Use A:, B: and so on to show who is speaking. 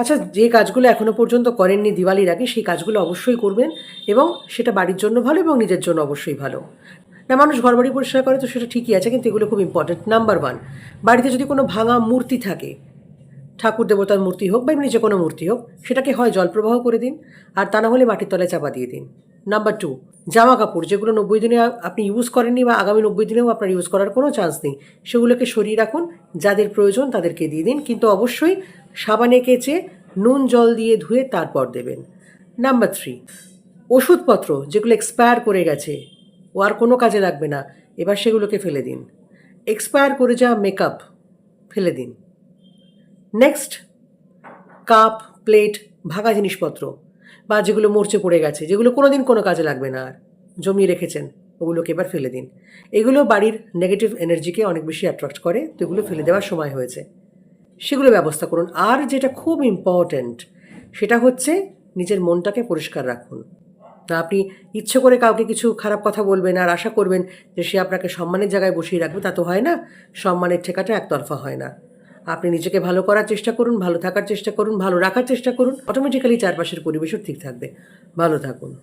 A: আচ্ছা যে কাজগুলো এখনও পর্যন্ত করেননি দিওয়ালির আগে, সেই কাজগুলো অবশ্যই করবেন এবং সেটা বাড়ির জন্য ভালো এবং নিজের জন্য অবশ্যই ভালো। না, মানুষ ঘর বাড়ি পরিষ্কার করে তো সেটা ঠিকই আছে, কিন্তু এগুলো খুব ইম্পর্টেন্ট নাম্বার ওয়ান বাড়িতে যদি কোনো ভাঙা মূর্তি থাকে, ঠাকুর, দেবতার মূর্তি হোক বা এমনি যে কোনো মূর্তি হোক, সেটাকে হয় জলপ্রবাহ করে দিন, আর তা না হলে মাটির তলায় চাপা দিয়ে দিন। নাম্বার টু জামা কাপড়, যেগুলো নব্বই দিনে আপনি ইউজ করেননি বা আগামী নব্বই দিনেও আপনার ইউজ করার কোনো চান্স নেই, সেগুলোকে সরিয়ে রাখুন, যাদের প্রয়োজন তাদেরকে দিয়ে দিন, কিন্তু অবশ্যই সাবানে কেচে নুন, জল দিয়ে ধুয়ে তারপর দেবেন। নাম্বার থ্রি ওষুধপত্র যেগুলো এক্সপায়ার করে গেছে, ও আর কোনো কাজে লাগবে না, এবার সেগুলোকে ফেলে দিন। এক্সপায়ার করে যাওয়া মেকআপ ফেলে দিন। নেক্সট কাপ প্লেট ভাঙা জিনিসপত্র। বা যেগুলো মরচে পড়ে গেছে, যেগুলো কোনো দিন কোনো কাজে লাগবে না আর। জমিয়ে রেখেছেন, ওগুলোকে এবার ফেলে দিন। এগুলো বাড়ির নেগেটিভ এনার্জিকে অনেক বেশি অ্যাট্রাক্ট করে, তো এগুলো ফেলে দেওয়ার সময় হয়েছে। সেগুলো ব্যবস্থা করুন। আর যেটা খুব ইম্পর্ট্যান্ট সেটা হচ্ছে নিজের মনটাকে পরিষ্কার রাখুন। তা আপনি ইচ্ছে করে কাউকে কিছু খারাপ কথা বলবেন আর আশা করবেন যে সে আপনাকে সম্মানের জায়গায় বসিয়ে রাখবে, তা তো হয় না। সম্মানের ঠেকাটা একতরফা হয় না। আপনি নিজেকে ভালো করার চেষ্টা করুন, ভালো থাকার চেষ্টা করুন, ভালো রাখার চেষ্টা করুন। অটোমেটিক্যালি চারপাশের পরিবেশও ঠিক থাকবে। ভালো থাকুন।